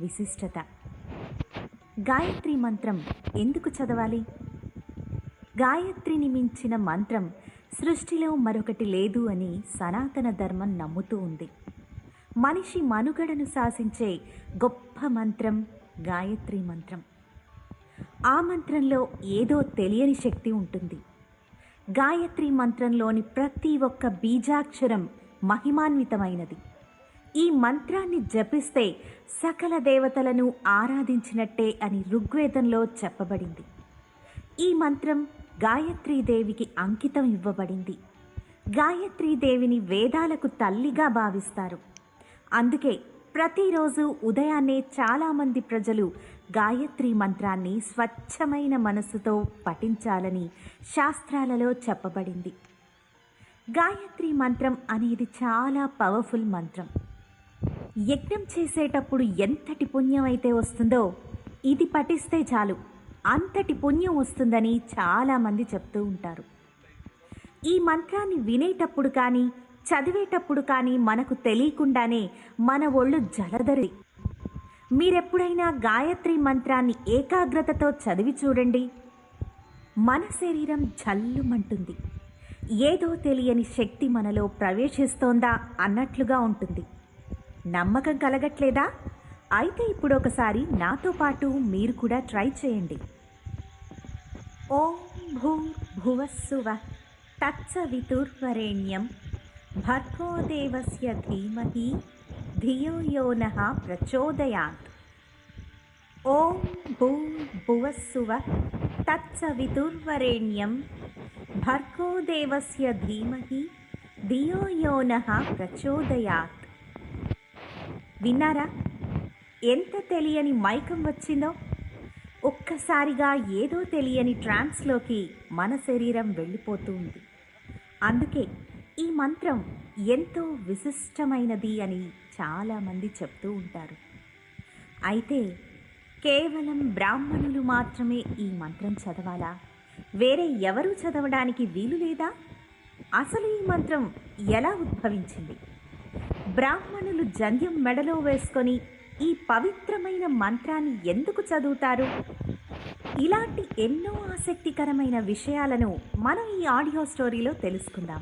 విశిష్టత. గాయత్రి మంత్రం ఎందుకు చదవాలి? గాయత్రిని మించిన మంత్రం సృష్టిలో మరొకటి లేదు అని సనాతన ధర్మం నమ్ముతూ ఉంది. మనిషి మనుగడను శాసించే గొప్ప మంత్రం గాయత్రి మంత్రం. ఆ మంత్రంలో ఏదో తెలియని శక్తి ఉంటుంది. గాయత్రి మంత్రంలోని ప్రతి ఒక్క బీజాక్షరం మహిమాన్వితమైనది. ఈ మంత్రాన్ని జపిస్తే సకల దేవతలను ఆరాధించినట్టే అని ఋగ్వేదంలో చెప్పబడింది. ఈ మంత్రం గాయత్రీదేవికి అంకితం ఇవ్వబడింది. గాయత్రీదేవిని వేదాలకు తల్లిగా భావిస్తారు. అందుకే ప్రతిరోజు ఉదయాన్నే చాలామంది ప్రజలు గాయత్రి మంత్రాన్ని స్వచ్ఛమైన మనసుతో పఠించాలని శాస్త్రాలలో చెప్పబడింది. గాయత్రి మంత్రం అనేది చాలా పవర్ఫుల్ మంత్రం. యజ్ఞం చేసేటప్పుడు ఎంతటి పుణ్యం అయితే వస్తుందో ఇది పఠిస్తే చాలు. అంతటి పుణ్యం వస్తుందని చాలామంది చెప్తూ ఉంటారు. ఈ మంత్రాన్ని వినేటప్పుడు కానీ చదివేటప్పుడు కానీ మనకు తెలియకుండానే మన ఒళ్ళు జలదరి మీరెప్పుడైనా గాయత్రి మంత్రాన్ని ఏకాగ్రతతో చదివి చూడండి. మన శరీరం జల్లుమంటుంది. ఏదో తెలియని శక్తి మనలో ప్రవేశిస్తోందా అన్నట్లుగా ఉంటుంది. నమ్మకం కలగట్లేదా? అయితే ఇప్పుడు ఒకసారి నాతో పాటు మీరు కూడా ట్రై చేయండి. ఓం భూ భువస్సువ తత్సవితుర్వరేణ్యం వితుర్వరేణ్యం దేవస్య ధీమహి ధియో యోన ప్రచోదయాత్. ఓం భూ భువస్సువ తత్సవితుర్వరేణ్యం వితుర్వరేణ్యం దేవస్య ధీమహి ధియో యోన ప్రచోదయాత్. విన్నారా? ఎంత తెలియని మైకం వచ్చిందో? ఒక్కసారిగా ఏదో తెలియని ట్రాన్స్లోకి మన శరీరం వెళ్ళిపోతూ ఉంది. అందుకే ఈ మంత్రం ఎంతో విశిష్టమైనది అని చాలామంది చెప్తూ ఉంటారు. అయితే కేవలం బ్రాహ్మణులు మాత్రమే ఈ మంత్రం చదవాలా? వేరే ఎవరూ చదవడానికి వీలు లేదా? అసలు ఈ మంత్రం ఎలా ఉద్భవించింది? బ్రాహ్మణులు జంధ్యం మెడలో వేసుకొని ఈ పవిత్రమైన మంత్రాన్ని ఎందుకు చదువుతారు? ఇలాంటి ఎన్నో ఆసక్తికరమైన విషయాలను మనం ఈ ఆడియో స్టోరీలో తెలుసుకుందాం.